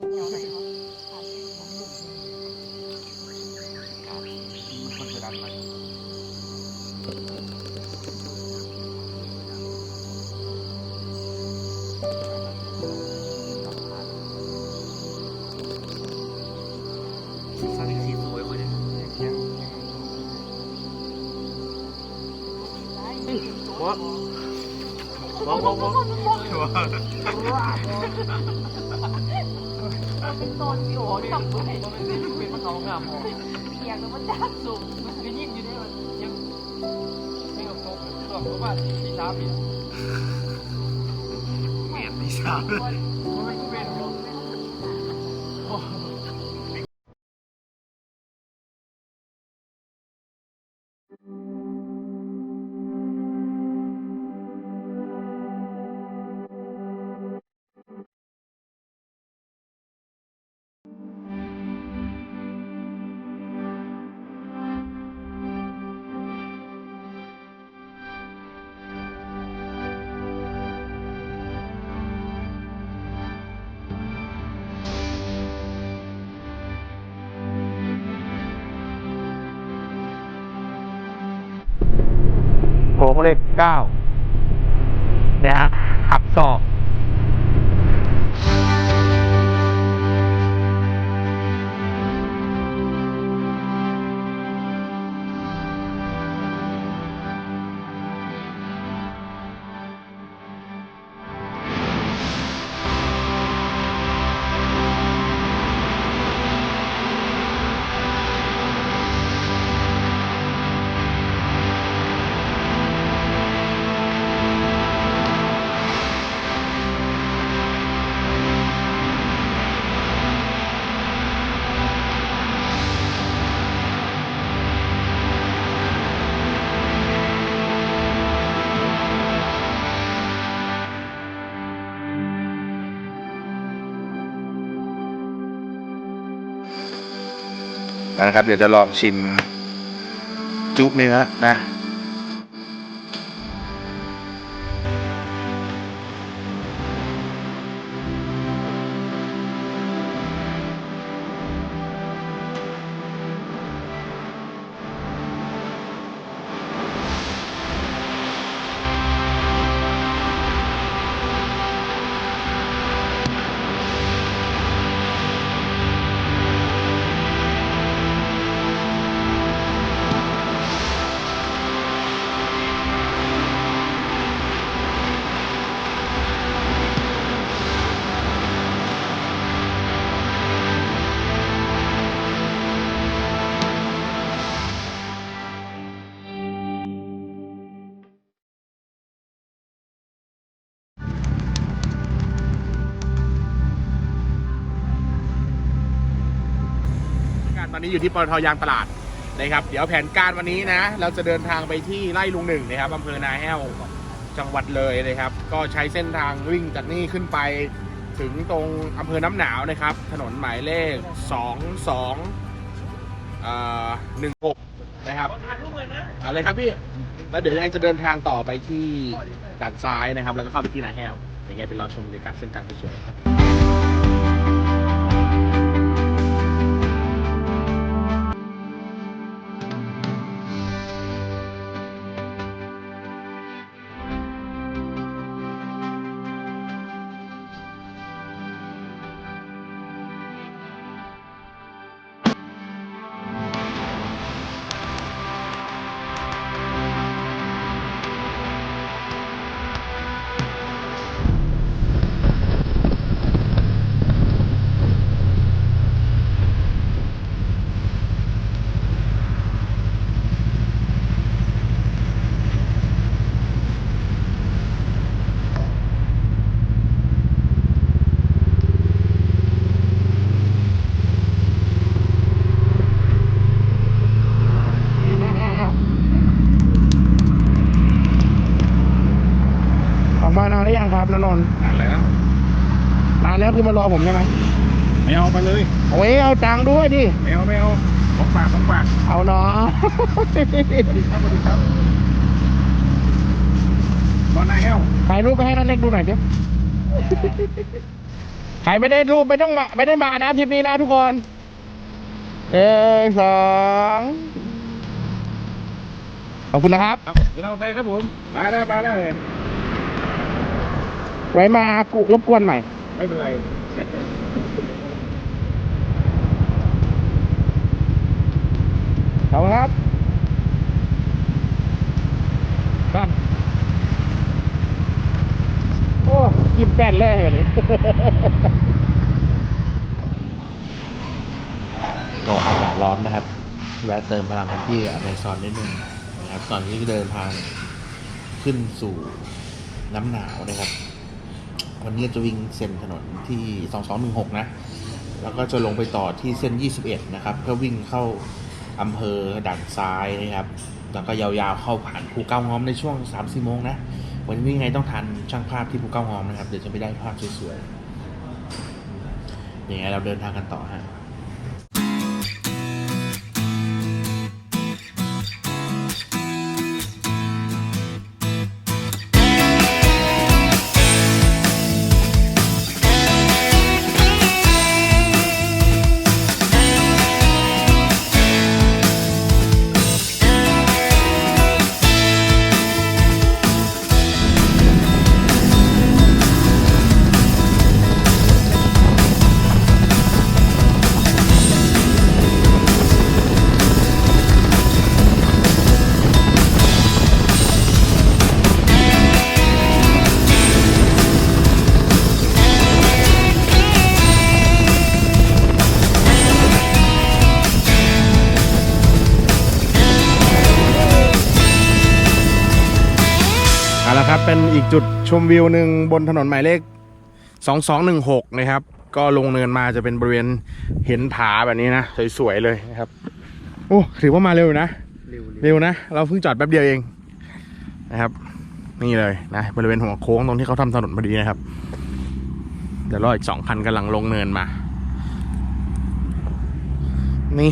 คนจะดันมาสร้าว ยคนนี้วะวะวะวะเป็นต้นอยู่จับไว้เป็นมะเขางามหอเพียงแล้วมันจับสูงมันก็ยิ่งอยู่ได้มันยังไม่กับโต๊ะก็เพราะว่าที่ช้าผิดเมียนที่สาม ค้ นะครับ เดี๋ยวจะลองชิมจุ๊บเนื้อนะ นี้อยู่ที่ปตทยางตลาดนะครับ เดี๋ยวแผนการวันนี้นะ เราจะเดินทางไปที่ไร่ลุงหนึ่งนะครับอำเภอนาแห้วจังหวัดเลยนะครับ ก็ใช้เส้นทางวิ่งจากนี่ขึ้นไปถึงตรงอำเภอน้ำหนาวนะครับ ถนนหมายเลข 2 2เอ่อ16 นะครับอาเลยครับพี่ แล้วเดี๋ยวยังจะเดินทางต่อไปที่ด่านซ้ายนะครับ แล้วก็เข้าไปที่นาแห้วอย่างเงี้ยเป็นเราชมบรรยากาศเส้นทางสวยๆ หรือยังครับนนนท์นานแล้วนานแล้วคือมารอผมใช่ไหมไม่เอาไปเลยโอ้ยเอาตังค์ด้วยดิไม่เอาไม่เอาของปากของปากเอาเนาะครับสวัสดีครับบอลนายแห้วถ่ายรูปไปให้นันเล็กดูหน่อยดิใครไม่ได้รูปไม่ต้องมาไม่ได้มานะทริปนี้นะทุกคนหนึ่งสองขอบคุณนะครับเราไปครับผม มาได้มาได้ ไว้มากุรบกวนใหม่ไม่เป็นไรขอบคุณครับครับโอ้ยิ้มแป้นเลยวันนี้ก็อากาศร้อนนะครับ แวะเติมพลังกันที่อเมซอนนิดนึงนะครับ ตอนนี้ก็เดินทางขึ้นสู่น้ำหนาวนะครับ วันนี้จะวิ่งเส้นถนนที่ 2216 นะ แล้วก็จะลงไปต่อที่เส้น 21 นะครับ เพื่อวิ่งเข้าอำเภอด่านซ้ายนะครับ แล้วก็ยาวๆเข้าผ่านภูเก้างอมในช่วง3-4โมงนะ วันนี้ยังไงต้องทันช่างภาพที่ภูเก้างอมนะครับ เดี๋ยวจะไม่ได้ภาพสวยๆอย่างไงเราเดินทางกันต่อฮะ เอาละครับ เป็นอีกจุดชมวิวหนึ่งบนถนนหมายเลข 2216 นะครับ ก็ลงเนินมาจะเป็นบริเวณเห็นผาแบบนี้นะ สวยๆเลยนะครับ โอ้ถือว่ามาเร็วอยู่นะ เร็วนะ เราเพิ่งจอดแป๊บเดียวเองนะครับ นี่เลยนะ บริเวณหัวโค้งตรงที่เขาทำถนนพอดีนะครับ เดี๋ยวรออีกสองคันกำลังลงเนินมา นี่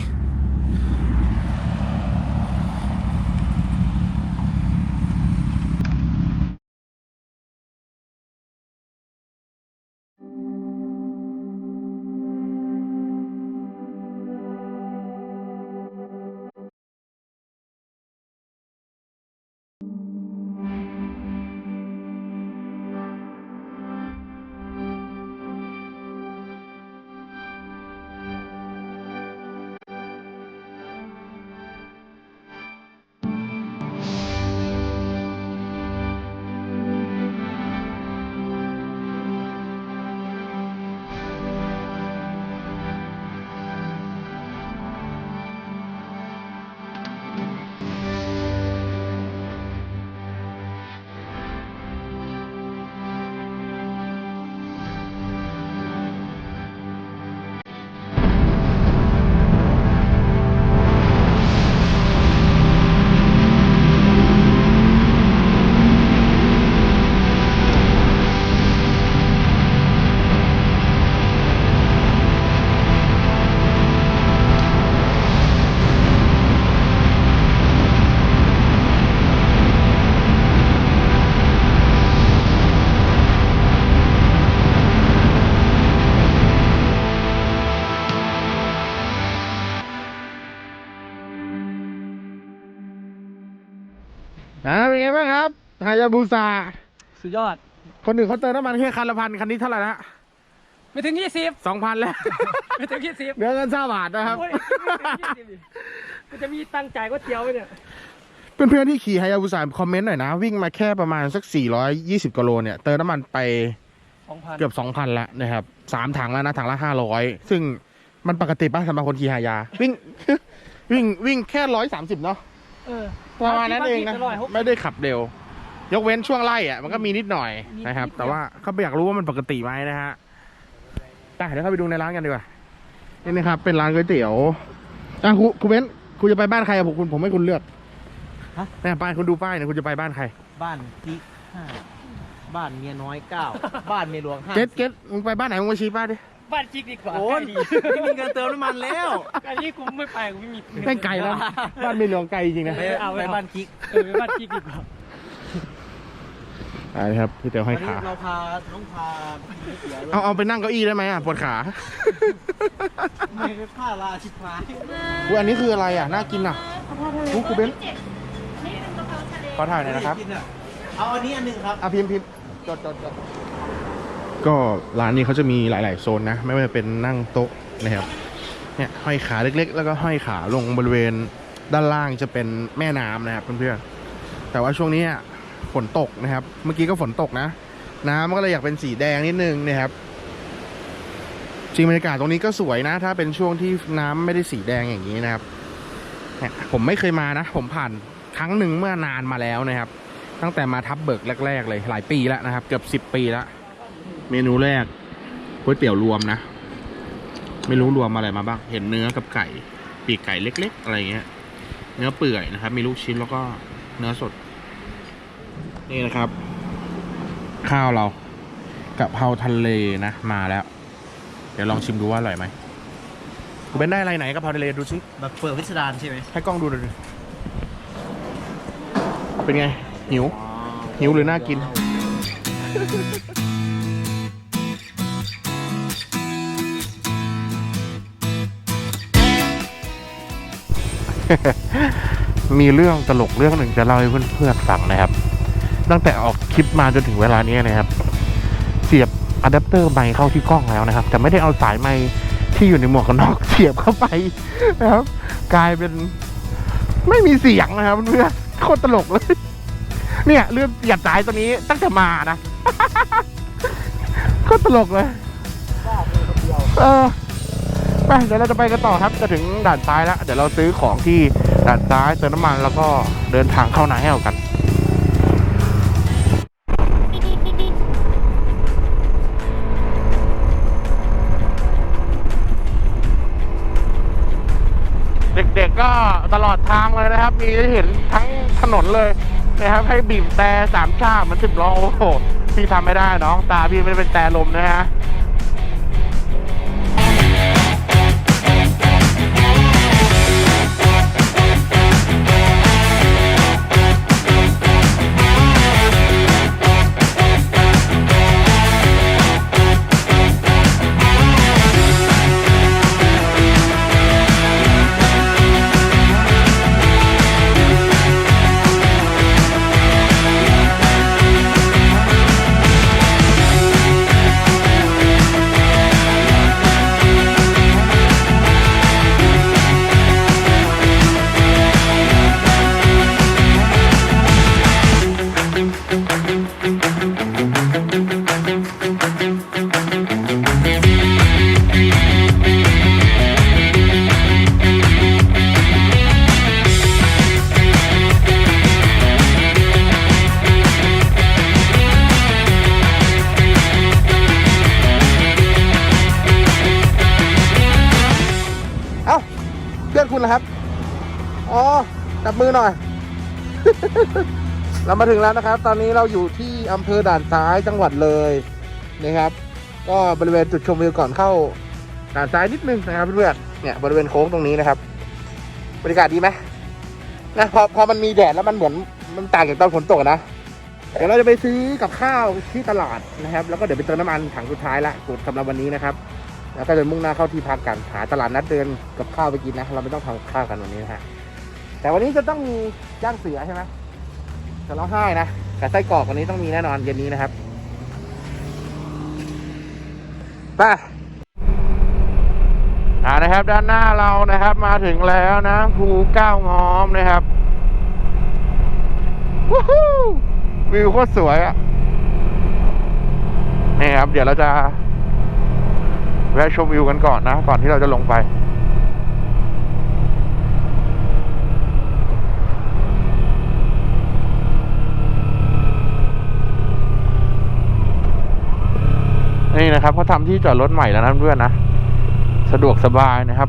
ฮายาบุซาสุดยอด คนอื่นเขาเติมน้ำมันแค่คันละพันคันนี้เท่าไหร่ละไม่ถึงยี่สิบสองพันแล้ว ไม่ถึงยี่สิบเหลือเงินเศร้าบาทนะครับ โอ้ยไม่ถึงยี่สิบดิมันจะมีตังค์จ่ายก๋วยเตี๋ยวไหมเนี่ย เพื่อนๆที่ขี่ฮายาบุซาคอมเมนต์หน่อยนะ วิ่งมาแค่ประมาณสัก 420กิโลเนี่ย เติมน้ำมันไปสองพันเกือบ 2,000 แล้วนะครับสามถังแล้วนะ ถังละ 500 ซึ่งมันปกติป่ะสำหรับคนขี่ฮายา วิ่ง วิ่งวิ่งแค่ร้อยสามสิบเนาะเออประมาณนั้นเองนะบาทีก็ร้ยหกสิบไม่ได้ขับเร็ว ยกเว้นช่วงไล่อะมันก็มีนิดหน่อยนิดนะครับนิดเดียวแต่ว่าเขาอยากรู้ว่ามันปกติไหมนะฮะไปเดี๋ยวเข้าไปดูในร้านกันดีกว่านี่นะครับ เป็นร้านก๋วยเตี๋ยวอะคุณคุณเบนซ์คุณจะไปบ้านใครอะผมคุณผมให้คุณเลือกฮะ เนี่ยป้ายคุณดูป้ายเนี่ยคุณจะไปบ้านใคร บ้านกิ๊กห้าบ้านเมียน้อยเก้าบ้านเมียหลวงห้าเก็ตเก็ตมึงไปบ้านไหนมึงมาชี้ป้ายดิบ้านจิกดีกว่าโอ้ยใกล้ดีไม่มีเงินเติมน้ำมันแล้วอันนี้กูไม่ไปกูไม่มีแม่งไกลแล้วบ้านไม่หลวงไกลจริงนะ ไปเอาไว้ไปเอาบ้านกิ๊ก เออไปบ้านจิกดีกว่า อ่านะครับพี่เตียวห้อยขา เราพาน้องพาพี่เสียเอาเอาไปนั่งเก้าอี้ได้ไหมอะปวดขาไม่ไปผ้าลาชิบหายอุ๊ยอันนี้คืออะไรอะน่ากินอะอุ๊ยคุณเบนซ์ขอถ่ายหน่อยนะครับกินอะเอาอันนี้อันหนึ่งครับอะพิมพ์พิมพ์จดจดจดก็ร้านนี้เขาจะมีหลาย ๆ โซนนะ ไม่ว่าจะเป็นนั่งโต๊ะนะครับเนี่ยห้อยขาเล็ก ๆ แล้วก็ห้อยขาลงบริเวณด้านล่างจะเป็นแม่น้ำนะครับเพื่อนๆแต่ว่าช่วงนี้อะ ฝนตกนะครับ เมื่อกี้ก็ฝนตกนะ น้ำมันก็เลยอยากเป็นสีแดงนิดนึงนะครับจริงบรรยากาศตรงนี้ก็สวยนะ ถ้าเป็นช่วงที่น้ำไม่ได้สีแดงอย่างนี้นะครับผมไม่เคยมานะ ผมผ่านครั้งหนึ่งเมื่อนานมาแล้วนะครับ ตั้งแต่มาทับเบิกแรก ๆ เลย หลายปีแล้วนะครับ เกือบสิบปีแล้วเมนูแรกก๋วยเตี๋ยวรวมนะ ไม่รู้รวมอะไรมาบ้าง เห็นเนื้อกับไก่ ปีกไก่เล็ก ๆ อะไรเงี้ย เนื้อเปื่อยนะครับ มีลูกชิ้นแล้วก็เนื้อสด นี่นะครับ ข้าวเรากะเพราทะเลนะมาแล้ว เดี๋ยวลองชิมดูว่าอร่อยไหมคุณเป็นได้อะไรไหนกะเพราทะเลดูสิแบบเปิดพิสดารใช่ไหมให้กล้องดูหน่อยดิเป็นไง หิว หิวหรือน่ากิน มีเรื่องตลกเรื่องหนึ่งจะเล่าให้เพื่อนๆฟังนะครับ ตั้งแต่ออกคลิปมาจนถึงเวลานี้นะครับ เสียบอะแดปเตอร์ไมค์เข้าที่กล้องแล้วนะครับ แต่ไม่ได้เอาสายไมค์ที่อยู่ในหมวกกันน็อกเสียบเข้าไปนะครับ กลายเป็นไม่มีเสียงนะครับเพื่อนโคตรตลกเลย เนี่ยเรื่องเสียบสายตัวนี้ตั้งแต่มานะโคตรตลกเลยเออไปเดี๋ยวเราจะไปกันต่อครับจะถึงด่านซ้ายแล้วเดี๋ยวเราซื้อของที่ด่านซ้ายเติมน้ำมันแล้วก็เดินทางเข้านาแห้วกัน ก็ตลอดทางเลยนะครับ มีให้เห็นทั้งถนนเลยนะครับ ให้บีบแต่สามชาติเหมันสิบล้อโอ้โหพี่ทำไม่ได้น้องตาพี่ไม่เป็นแต่ลมนะฮะ หน่อย เรามาถึงแล้วนะครับ ตอนนี้เราอยู่ที่อำเภอด่านซ้ายจังหวัดเลยนะครับ ก็บริเวณจุดชมวิวก่อนเข้าด่านซ้ายนิดนึงนะครับเพื่อนๆเนี่ยบริเวณโค้งตรงนี้นะครับ บรรยากาศดีไหมนะพอพอมันมีแดดแล้วมันเหมือนมันต่างจากตอนฝนตกนะเดี๋ยวเราจะไปซื้อกับข้าวที่ตลาดนะครับ แล้วก็เดี๋ยวไปเติมน้ำมันถังสุดท้ายละสำหรับวันนี้นะครับ แล้วก็เดินมุ่งหน้าเข้าที่พักกันหาตลาดนัดเดินกับข้าวไปกินนะ เราไม่ต้องทำข้าวกันวันนี้นะฮะ แต่วันนี้จะต้องมีย่างเสือใช่ไหมจะร้องไห้นะกับไส้กรอกวันนี้ต้องมีแน่นอนเย็นนี้นะครับไปอ่านะครับ ด้านหน้าเรานะครับ มาถึงแล้วนะภูเก้างอมนะครับวู้ฮู้วิวโคตรสวยอะนี่ครับ เดี๋ยวเราจะแวะชมวิวกันก่อนนะ ก่อนที่เราจะลงไป นี่นะครับเขาทำที่จอดรถใหม่แล้วนะเพื่อนนะ สะดวกสบายนะครับ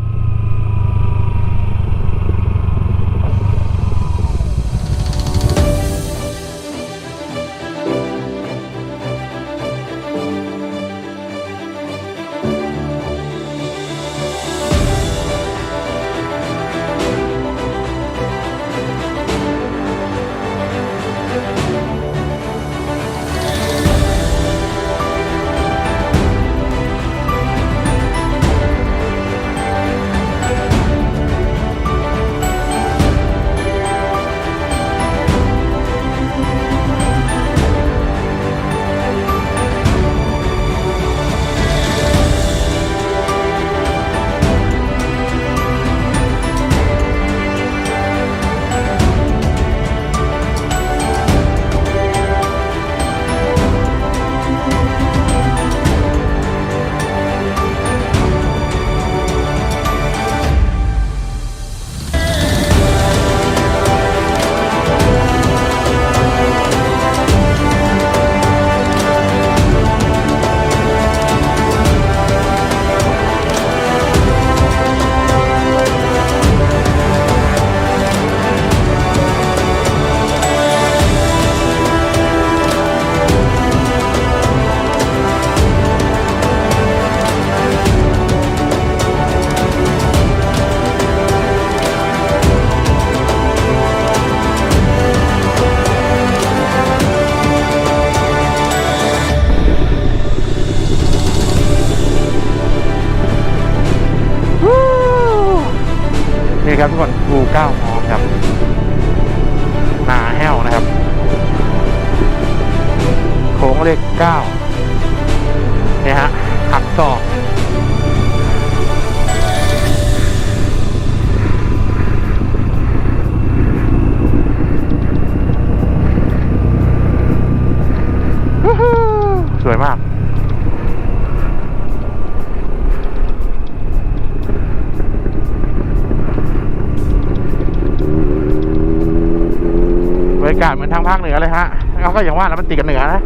ก็อย่างว่าแล้วมันติดกับเหนือนะ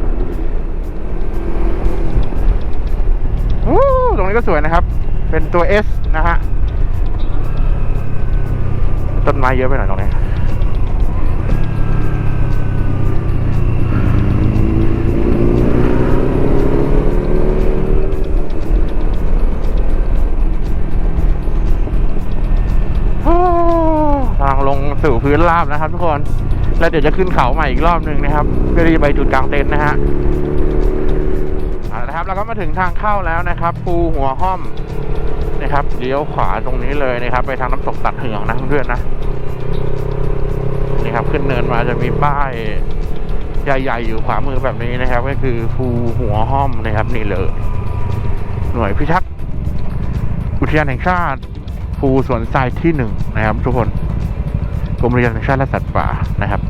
อู้ตรงนี้ก็สวยนะครับ เป็นตัว S นะฮะ ต้นไม้เยอะไปหน่อยตรงนี้ทางลงสู่พื้นราบนะครับทุกคน แล้วเดี๋ยวจะขึ้นเขาใหม่อีกรอบหนึ่งนะครับ เพื่อที่จะไปจุดกลางเต็นท์นะฮะเอาละครับเราก็มาถึงทางเข้าแล้วนะครับ ภูหัวห้อมนะครับเลี้ยวขวาตรงนี้เลยนะครับ ไปทางน้ำตกตัดเหืองนะเพื่อนนะนี่ครับขึ้นเนินมาจะมีป้ายใหญ่ๆอยู่ขวามือแบบนี้นะครับ ก็คือภูหัวห้อมนะครับ นี่เลย หน่วยพิทักษ์อุทยานแห่งชาติภูสวนทรายที่หนึ่งนะครับ ทุกคน กรมอุทยานแห่งชาติและสัตว์ป่านะครับ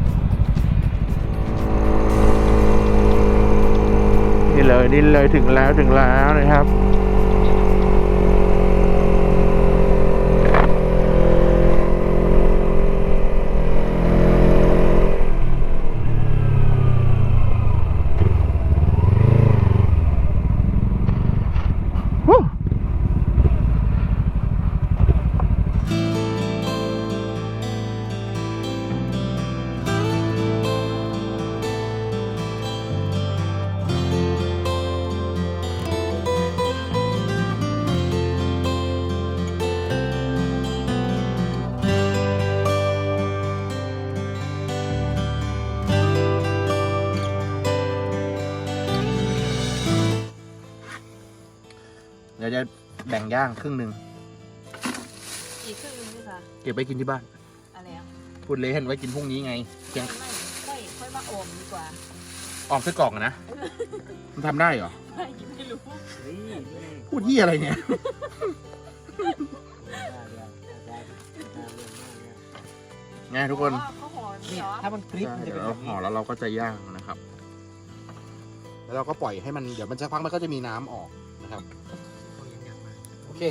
นี่เลยนี่เลยถึงแล้วถึงแล้วนะครับ ย่างครึ่งหนึ่งอีกครึ่งนึงด้วยค่ะเก็บไปกินที่บ้าน อะไรอะพูดเลยเห็นไว้กินพรุ่งนี้ไงเพียงไม่ค่อยค่อยมาโอมดีกว่าออมไส้กรอกอะนะ มันทำได้เหรอ ไม่ไม่รู้พูดที่อะไรเนี่ย ไงทุกคนเขาห่อนี่เหรอถ้ามันกริปมันเดี๋จะยวเป็นเราแบบห่อนี้แล้วเราก็จะย่างนะครับ แล้วเราก็ปล่อยให้มัน เดี๋ยวมันจะพักมันก็จะมีน้ำออกนะครับโอ เค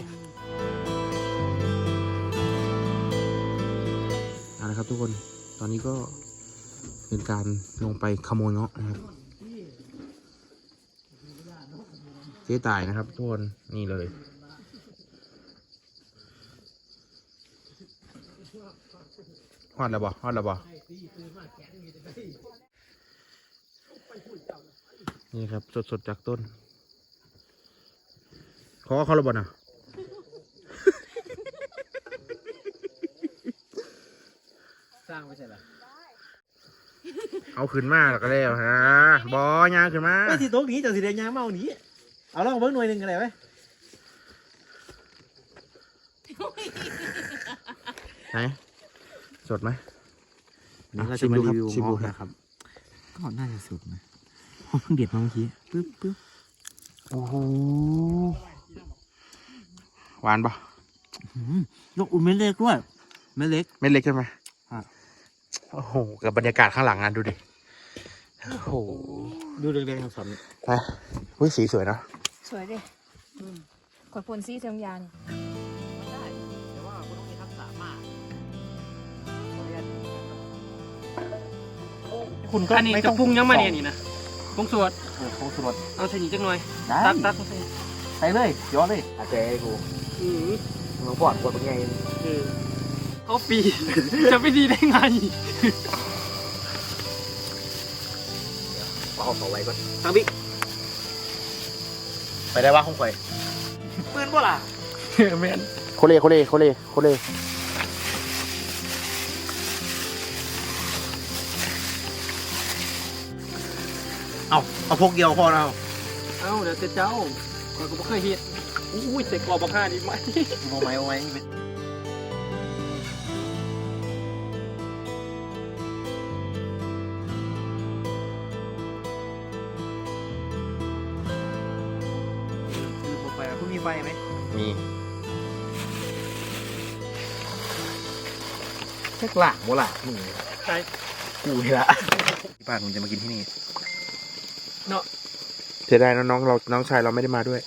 เอาละครับทุกคน ตอนนี้ก็เป็นการลงไปขโมยเงาะนะครับ เจ๊ตายนะครับทุกคนนี่เลย ฮอดแล้วบ่ฮอดแล้วบ่นี่ครับ สดๆจากต้น ขอเขาระบ่นะ สร้างไม่ใช่เหรอเอาขึ้นมาแล้วก็แล้วฮะบอยางขึ้นมาไม่สิโต๊ะนี้จะสิเดียยางเมาหนีเอาลองเบิ้งหน่วยหนึ่งกันเลยไหมไหนสดไหมนี่เราชิจะมมาดูครับรีวิวชิมดูเงาะครับ นะครับ ก็น่าจะสุดนะผมเพิ่งเด็ดมาเมื่อกี้ปึ๊บปึ๊บโอ้โหหวานปะอืมนกอุ่นเม็ดเล็กด้วยเม็ดเล็กเม็ดเล็กใช่ไหมอะ โอ้โห กับบรรยากาศข้างหลังงานดูดิ โอ้โหดูเด็กๆทั้งสองไปอุ้ยสีสวยนะสวยดิขอดพลซี่เทียมยานได้แต่ว่าคุณต้องมีทักษะมากคุณก็อันนี้จะปรุงยังมาเนี่ยนี่นะปรุงสวดเออโค้งสุดเอาใส่นี่จังหน่อยได้ตักตักใส่ไปเลยย้อนเลยอาเจ๊กูอือมึงปอดปวดเป็นไง เออเอาปี จะไม่ดีได้ไงเอาเอาไว้ก่อนทางบิ๊กไปได้ว่าห้องไฟปืนบ่ล่ะแมนโคเล่โคเล่โคเล่โคเล่เอาเอาพกเดียวพอเราเอ้าเดี๋ยวจะเจ้าข้อยก็บ่เคยเฮ็ดอุ้ยใส่กรอบบักห่าดีไหมเอาไว้เอาไว้นี่ แค่หลักบ่หลักมึงใช่กูนี่ละที่บ้านผมจะมากินที่นี่เสียดายน้องๆเราน้องชายเราไม่ได้มาด้วย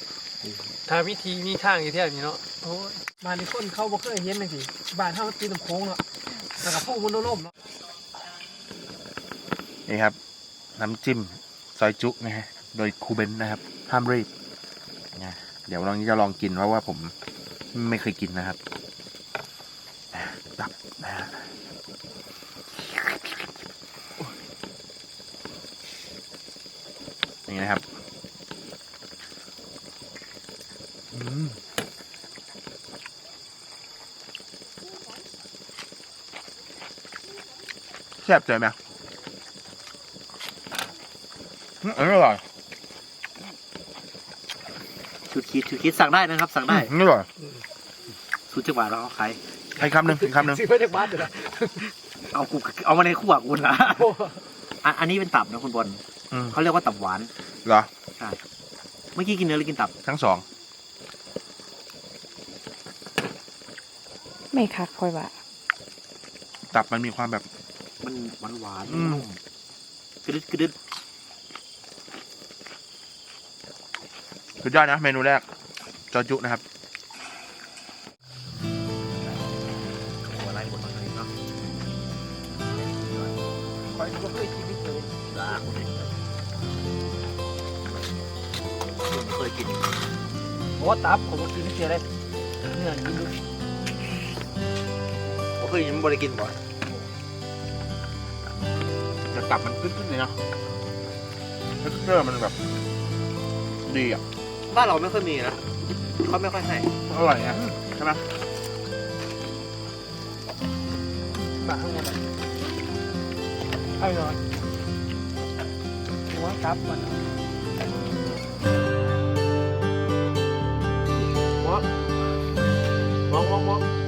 ถ้าวิธีมีทางอยู่ที่นี้เนาะโอ้ยบ้านนี้คนเขาบ่เคยเห็นเลยสิบ้านเฮาตีน้ำโค้งเนาะแล้วก็พวกมันโล่มๆเนาะนี่ครับ น้ำจิ้มซอยจุนะฮะโดยครูเบนนะครับ ห้ามรีบนะเดี๋ยวลองนี้จะลองกินเพราะว่าผมไม่เคยกินนะครับอะตับ นะฮะนี่นะครับอืมแซ่บใจไหมอืมอร่อยชุดคิดชุดคิดสั่งได้นะครับ สั่งได้อืมอร่อยชุดจังหวะเราเอาขาย ให้คำหนึ่งให้คำหนึ่งสิไปจากบ้านเด้อเอากูเอามาในขั้วกูนะอันอันนี้เป็นตับนะคุณบอลอืมเขาเรียกว่าตับหวานเหรอเมื่อกี้กินเนื้อหรือกินตับ ทั้งสองไม่คักค่อยว่าตับมันมีความแบบ มันหวานหวานๆอืม นุ่มกระดึดกระดึดสุดยอดนะ เมนูแรกจอจุนะครับ อ้ตับผมบ่กินไม่เคยเลยเนื้อนี่ดูผมเคยกินบริกินบ่อยจะตับมันขึ้นๆเลยเนาะเท็กเจอร์มันแบบ ดีอะ บ้านเราไม่ค่อยมีนะเขาไม่ค่อยให้อร่อยอะใช่ไหมมาข้างบนเอาหน่อยหัวตับมัน หัวมองมองมอง